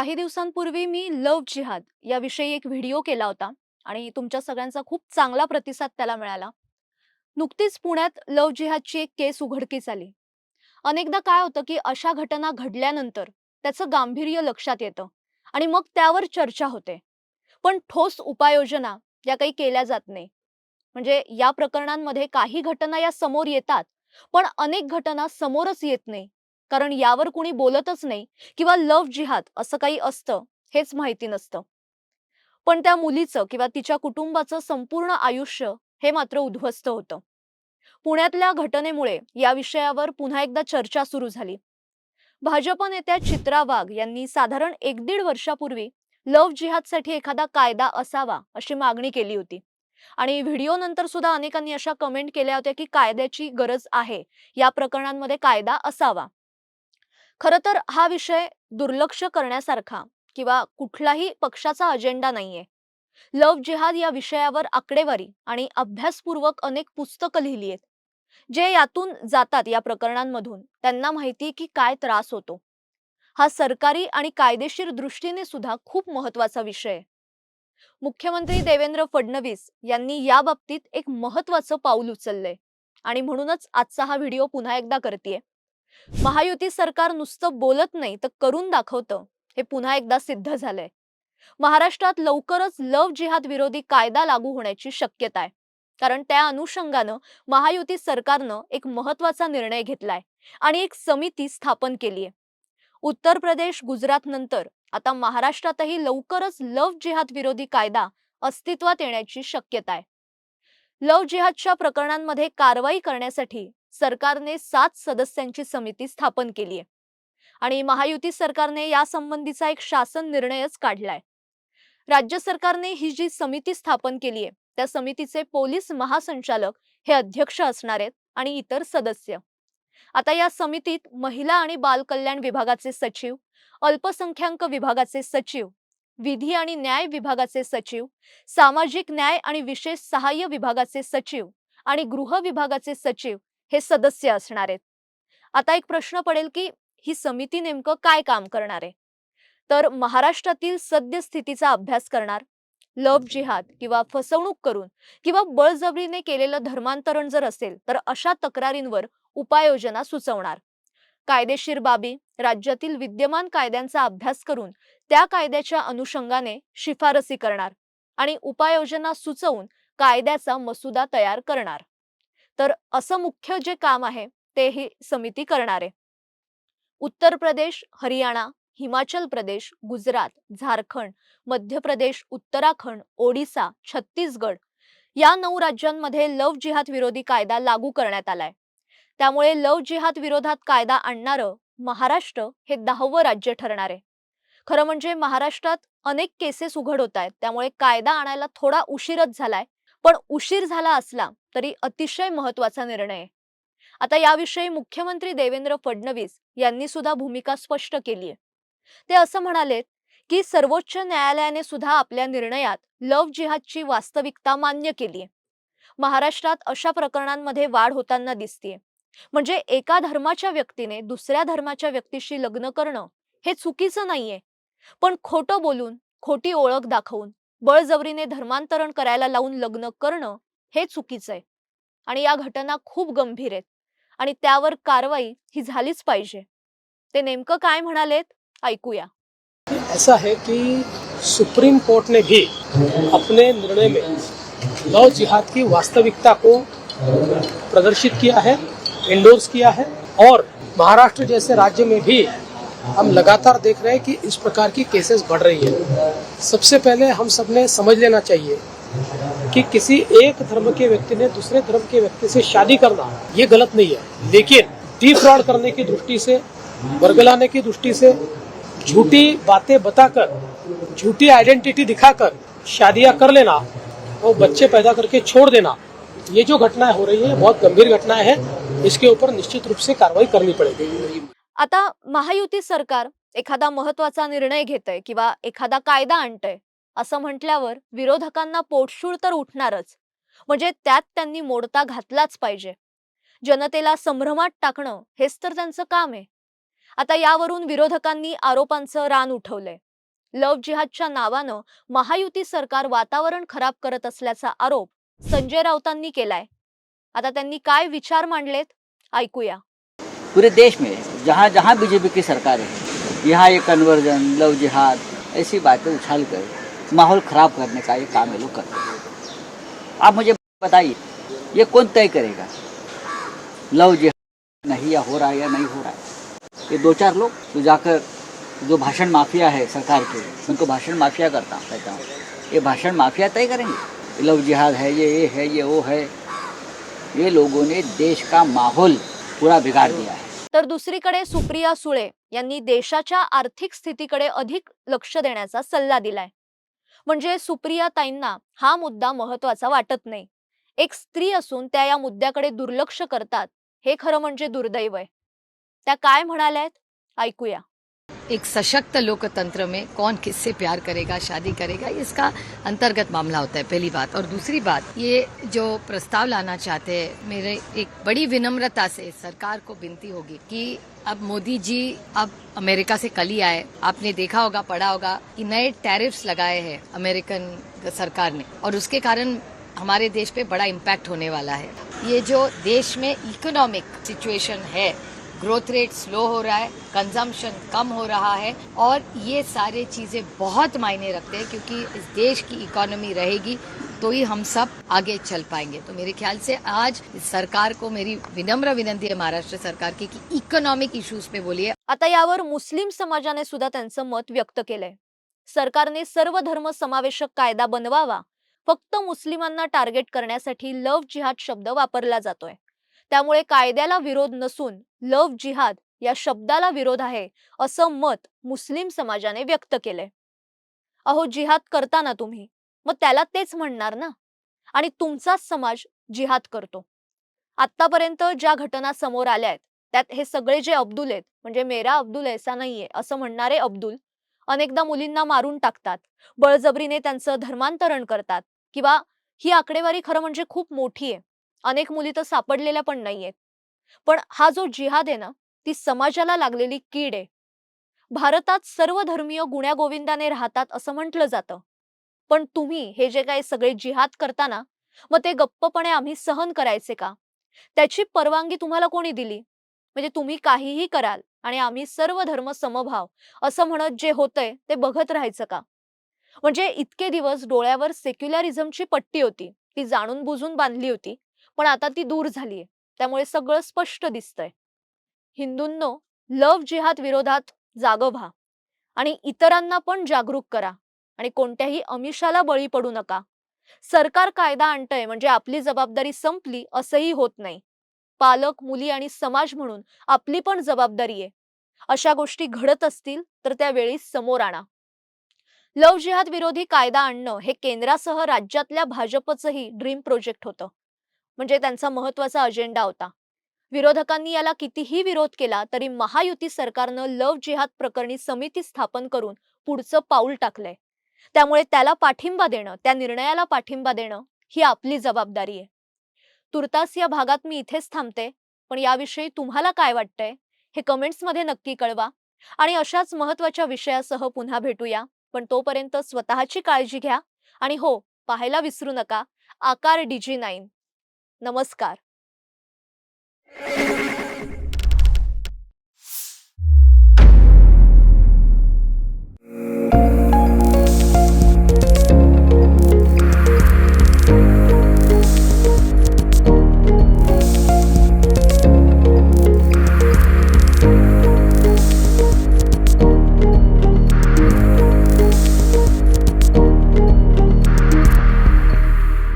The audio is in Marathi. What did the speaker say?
काही दिवसांपूर्वी मी लव्ह जिहाद याविषयी एक व्हिडिओ केला होता आणि तुमच्या सगळ्यांचा खूप चांगला प्रतिसाद त्याला मिळाला. नुकतीच पुण्यात लव्ह जिहादची एक केस उघडकीस आली. अनेकदा काय होतं की अशा घटना घडल्यानंतर त्याचं गांभीर्य लक्षात येतं आणि मग त्यावर चर्चा होते. पण ठोस उपाययोजना या काही केल्या जात नाही. म्हणजे या प्रकरणांमध्ये काही घटना या समोर येतात पण अनेक घटना समोरच येत नाही. कारण यावर कुणी बोलतच नाही किंवा लव्ह जिहाद असं काही असतं हेच माहिती नसतं. पण त्या मुलीचं किंवा तिच्या कुटुंबाचं संपूर्ण आयुष्य हे मात्र उद्ध्वस्त होतं. पुण्यातल्या घटनेमुळे या विषयावर पुन्हा एकदा चर्चा सुरू झाली. भाजप नेत्या चित्रा वाघ यांनी साधारण एक दीड वर्षापूर्वी लव्ह जिहादसाठी एखादा कायदा असावा अशी मागणी केली होती. आणि व्हिडिओ नंतर सुद्धा अनेकांनी अशा कमेंट केल्या होत्या की कायद्याची गरज आहे या प्रकरणांमध्ये कायदा असावा. खरं तर हा विषय दुर्लक्ष करण्यासारखा किंवा कुठलाही पक्षाचा अजेंडा नाहीये. लव्ह जिहाद या विषयावर आकडेवारी आणि अभ्यासपूर्वक अनेक पुस्तकं लिहिली आहेत. जे यातून जातात या प्रकरणांमधून. त्यांना माहिती की काय त्रास होतो. हा सरकारी आणि कायदेशीर दृष्टीने सुद्धा खूप महत्त्वाचा विषय आहे. मुख्यमंत्री देवेंद्र फडणवीस यांनी या बाबतीत एक महत्वाचं पाऊल उचललंय. आणि म्हणूनच आजचा हा व्हिडिओ पुन्हा एकदा करतेय. महायुती सरकार नुसतं बोलत नाही तर करून दाखवतं. हे पुन्हा एकदा सिद्ध झालंय. महाराष्ट्रात लवकरच लव जिहाद विरोधी कायदा लागू होण्याची शक्यता आहे. कारण त्या अनुषंगानं महायुती सरकारनं एक महत्त्वाचा निर्णय घेतलाय आणि एक समिती स्थापन केली आहे उत्तर प्रदेश गुजरात नंतर आता महाराष्ट्रातही लवकरच लव जिहाद विरोधी कायदा अस्तित्वात येण्याची शक्यता आहे. लव जिहादच्या प्रकरणांमध्ये कारवाई करण्यासाठी सरकारने सात सदस्यांची समिती स्थापन केली आहे. आणि महायुती सरकारने या संबंधीचा एक शासन निर्णयच काढलाय. राज्य सरकारने ही जी समिती स्थापन केली आहे त्या समितीचे पोलीस महासंचालक हे अध्यक्ष असणार आहेत आणि इतर सदस्य. आता या समितीत महिला आणि बाल कल्याण विभागाचे सचिव अल्पसंख्याक विभागाचे सचिव विधी आणि न्याय विभागाचे सचिव सामाजिक न्याय आणि विशेष सहाय्य विभागाचे सचिव आणि गृह विभागाचे सचिव हे सदस्य असणार आहेत. आता एक प्रश्न पडेल की ही समिती नेमकं काय काम करणार आहे? तर महाराष्ट्रातील सद्यस्थितीचा अभ्यास करणार लव्ह जिहाद किंवा फसवणूक करून किंवा बळजबरीने केलेलं धर्मांतरण जर असेल तर अशा तक्रारींवर उपाययोजना सुचवणार. कायदेशीर बाबी राज्यातील विद्यमान कायद्यांचा अभ्यास करून त्या कायद्याच्या अनुषंगाने शिफारसी करणार आणि उपाययोजना सुचवून कायद्याचा मसुदा तयार करणार. तर असं मुख्य जे काम आहे ते ही समिती करणार. आहे उत्तर प्रदेश हरियाणा हिमाचल प्रदेश गुजरात झारखंड मध्य प्रदेश उत्तराखंड ओडिसा छत्तीसगड या नऊ राज्यांमध्ये लव जिहाद विरोधी कायदा लागू करण्यात आलाय. त्यामुळे लव जिहाद विरोधात कायदा आणणारं महाराष्ट्र हे दहावं राज्य ठरणार. आहे खरं म्हणजे महाराष्ट्रात अनेक केसेस उघड होत आहेत त्यामुळे कायदा आणायला थोडा उशीरच झालाय. पण उशीर झाला असला तरी अतिशय महत्त्वाचा निर्णय. आहे आता याविषयी मुख्यमंत्री देवेंद्र फडणवीस यांनी सुद्धा भूमिका स्पष्ट केली आहे. ते असं म्हणालेत की सर्वोच्च न्यायालयाने सुद्धा आपल्या निर्णयात लव्ह जिहादची वास्तविकता मान्य केली महाराष्ट्रात अशा प्रकरणांमध्ये वाढ होताना दिसते म्हणजे एका धर्माच्या व्यक्तीने दुसऱ्या धर्माच्या व्यक्तीशी लग्न करणं हे चुकीचं नाहीये. पण खोटं बोलून खोटी ओळख दाखवून बळजबरीने धर्मांतरण करायला लावून लग्न करणं हे चुकीचं आहे. आणि या घटना खूप गंभीर आहेत. आणि त्यावर कारवाई ही झालीच पाहिजे. ते नेमकं काय म्हणालेत ऐकूया. ऐसा है कि सुप्रीम कोर्ट ने भी अपने निर्णय में लव जिहाद की वास्तविकता को प्रदर्शित किया है इंडोर्स किया है और महाराष्ट्र जैसे राज्य में भी हम लगातार देख रहे हैं कि इस प्रकार की केसेस बढ़ रही है। सबसे पहले हम सबने समझ लेना चाहिए कि किसी एक धर्म के व्यक्ति ने दूसरे धर्म के व्यक्ति से शादी करना ये गलत नहीं है। लेकिन डिफ्रॉड करने की दृष्टि से बरगलाने की दृष्टि से झूठी बातें बताकर झूठी आइडेंटिटी दिखाकर शादियां कर लेना और बच्चे पैदा करके छोड़ देना ये जो घटनाएं हो रही है बहुत गंभीर घटनाएं हैं। इसके ऊपर निश्चित रूप से कार्रवाई करनी पड़ेगी। आता महायुती सरकार एखादा महत्त्वाचा निर्णय घेतय किंवा एखादा कायदा आणतंय असं म्हटल्यावर विरोधकांना पोटशूळ तर उठणारच. म्हणजे त्यात त्यांनी मोडता घातलाच पाहिजे. जनतेला संभ्रमात टाकणं हेच तर त्यांचं काम आहे. आता यावरून विरोधकांनी आरोपांचं रान उठवलंय. लव्ह जिहादच्या नावानं महायुती सरकार वातावरण खराब करत असल्याचा आरोप संजय राऊतांनी केलाय. आता त्यांनी काय विचार मांडलेत? ऐकूया. पूरे देश में जहाँ जहाँ बीजेपी की सरकार है यहाँ ये कन्वर्जन लव जिहाद ऐसी बातें उछाल कर माहौल खराब करने का ये काम ये लोग करते हैं। आप मुझे बताइए ये कौन तय करेगा? लव जिहाद नहीं या हो रहा है या नहीं हो रहा है। ये दो चार लोग तो जाकर जो भाषण माफिया है सरकार के उनको भाषण माफिया करता कहता हूँ ये भाषण माफिया तय करेंगे? लव जिहाद है ये ये है ये वो है। ये लोगों ने देश का माहौल पूरा बिगाड़ दिया है। तर दुसरीकडे सुप्रिया सुळे यांनी देशाच्या आर्थिक स्थितीकडे अधिक लक्ष देण्याचा सल्ला दिलाय. म्हणजे सुप्रिया ताईंना हा मुद्दा महत्त्वाचा वाटत नाही. एक स्त्री असून त्या या मुद्द्याकडे दुर्लक्ष करतात हे खरं म्हणजे दुर्दैव आहे. त्या काय म्हणाल्यात? ऐकूया. एक सशक्त लोकतंत्र में कौन किससे प्यार करेगा, शादी करेगा, इसका अंतर्गत मामला होता है, पहली बात। और दूसरी बात, ये जो प्रस्ताव लाना चाहते हैं, मेरे एक बड़ी विनम्रता से सरकार को विनती होगी कि अब मोदी जी, अब अमेरिका से कल ही आए। आपने देखा होगा, पढ़ा होगा कि नए टैरिफ्स लगाए हैं अमेरिकन सरकार ने। और उसके कारण हमारे देश पे बड़ा इम्पैक्ट होने वाला है। ये जो देश में इकोनॉमिक सिचुएशन है ग्रोथ रेट स्लो हो रहा है कंजम्पशन कम हो रहा है और ये सारे चीज़ें बहुत मायने रखते हैं क्योंकि इस देश की इकोनॉमी रहेगी तो ही हम सब आगे चल पाएंगे। तो मेरे ख्याल से आज इस सरकार को मेरी विनम्र विनंती है महाराष्ट्र सरकार की कि इकोनॉमिक इश्यूज पे बोलिए। आता यावर मुस्लिम समाजाने सुद्धा त्यांचं मत व्यक्त केलंय. सरकारने सर्व धर्म समावेशक कायदा बनवावा फक्त मुस्लिमांना टार्गेट करण्यासाठी लव्ह जिहाद शब्द वापरला जातोय. त्यामुळे कायद्याला विरोध नसून लव्ह जिहाद या शब्दाला विरोध आहे असं मत मुस्लिम समाजाने व्यक्त केलंय. अहो जिहाद करता ना तुम्ही. मग त्याला तेच म्हणणार ना? आणि तुमचाच समाज जिहाद करतो. आतापर्यंत ज्या घटना समोर आल्या आहेत त्यात हे सगळे जे अब्दुल आहेत म्हणजे मेरा अब्दुल ऐसा नाहीये असं म्हणणारे अब्दुल अनेकदा मुलींना मारून टाकतात. बळजबरीने त्यांचं धर्मांतरण करतात. किंवा ही आकडेवारी खरं म्हणजे खूप मोठी आहे. अनेक मुली तर सापडलेल्या पण नाहीयेत. पण हा जो जिहाद आहे ना ती समाजाला लागलेली कीड आहे. भारतात सर्व धर्मीय गुण्यागोविंदाने राहतात असं म्हटलं जातं. पण तुम्ही हे जे काही सगळे जिहाद करताना मग ते गप्पपणे आम्ही सहन करायचे का? त्याची परवानगी तुम्हाला कोणी दिली? म्हणजे तुम्ही काहीही कराल आणि आम्ही सर्व धर्म समभाव असं म्हणत जे होतंय ते बघत राहायचं का? म्हणजे इतके दिवस डोळ्यावर सेक्युलरिझमची पट्टी होती. ती जाणून बुजून बांधली होती. पण आता ती दूर झालीये त्यामुळे सगळं स्पष्ट दिसतंय. हिंदूंनो लव्ह जिहाद विरोधात जाग व्हा आणि इतरांना पण जागरूक करा आणि कोणत्याही अमिषाला बळी पडू नका. सरकार कायदा आणतंय म्हणजे आपली जबाबदारी संपली असंही होत नाही. पालक मुली आणि समाज म्हणून आपली पण जबाबदारी आहे. अशा गोष्टी घडत असतील तर त्यावेळी समोर आणा. लव जिहाद विरोधी कायदा आणणं हे केंद्रासह राज्यातल्या भाजपचंही ड्रीम प्रोजेक्ट होतं. म्हणजे त्यांचा महत्त्वाचा अजेंडा होता. विरोधकांनी याला कितीही विरोध केला तरी महायुती सरकारनं लव जिहाद प्रकरणी समिती स्थापन करून पुढचं पाऊल टाकलंय. त्यामुळे त्याला पाठिंबा देणं त्या निर्णयाला पाठिंबा देणं ही आपली जबाबदारी आहे. तुर्तास या भागात मी इथेच थांबते पण याविषयी तुम्हाला काय वाटतंय हे कमेंट्समध्ये नक्की कळवा. आणि अशाच महत्त्वाच्या विषयासह पुन्हा भेटूया पण तोपर्यंत स्वतःची काळजी घ्या. आणि हो पाहायला विसरू नका आकार डीजी नाईन. नमस्कार.